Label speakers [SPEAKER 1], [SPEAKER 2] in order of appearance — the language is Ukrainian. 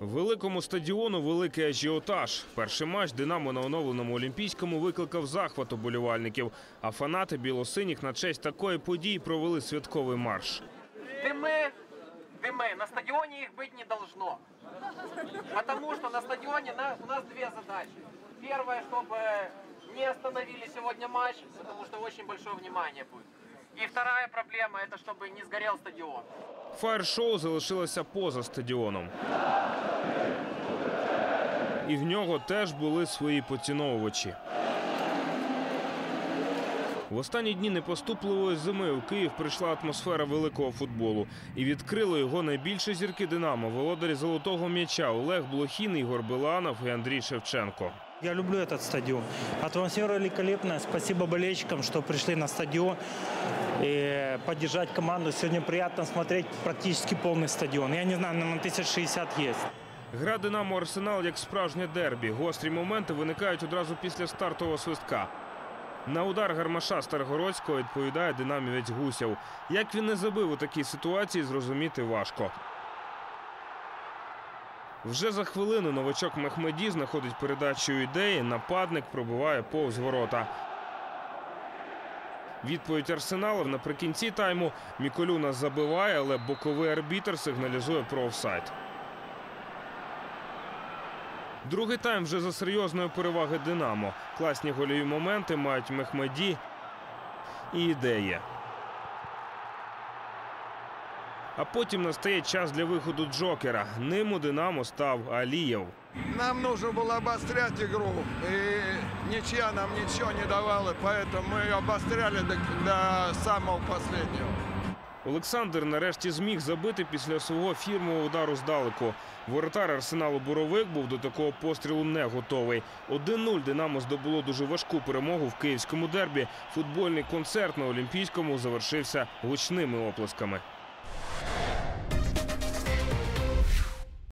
[SPEAKER 1] Великому стадіону великий ажіотаж. Перший матч Динамо на оновленому Олімпійському викликав захват уболівальників. А фанати білосиніх на честь такої події провели святковий марш.
[SPEAKER 2] Дымы, дымы. На стадионе их быть не должно. Потому что на стадионе на- у нас две задачи. Первое, чтобы не остановили сегодня матч, потому что очень большое внимание будет. И вторая проблема, это чтобы не сгорел стадион.
[SPEAKER 1] Фаєр-шоу залишилося поза стадіоном. І в нього теж були свої поціновувачі. В останні дні непоступливої зими у Київ прийшла атмосфера великого футболу і відкрили його найбільші зірки Динамо, володарі золотого м'яча Олег Блохін, Ігор Биланов і Андрій Шевченко.
[SPEAKER 3] Я люблю этот стадион. Атмосфера великолепная. Спасибо болельщикам, что пришли на стадион и поддержать команду. Сегодня приятно смотреть практически полный стадион. Я не знаю, наверное, 1060 есть.
[SPEAKER 1] Гра Динамо Арсенал як справжнє дербі. Гострі моменти виникають одразу після стартового свистка. На удар гармаша Старгородського відповідає динамівець Гусєв. Як він не забив у такій ситуації, зрозуміти важко. Вже за хвилину новачок Мехмеді знаходить передачу ідеї. Нападник пробиває повз ворота. Відповідь арсеналів наприкінці тайму Міколюна забиває, але боковий арбітр сигналізує про офсайд. Другий тайм вже за серйозної переваги Динамо. Класні гольові моменти мають Мехмеді і ідеї. А потім настає час для виходу Джокера. Ним у Динамо став Алієв.
[SPEAKER 4] Нам нужно было обострять игру, и ничья нам ничего не давала, поэтому мы обостряли до, до самого последнего.
[SPEAKER 1] Олександр нарешті зміг забити після свого фірмового удару здалеку. Воротар арсеналу Боровик був до такого пострілу не готовий. 1-0 Динамо здобуло дуже важку перемогу в київському дербі. Футбольний концерт на Олімпійському завершився гучними оплесками.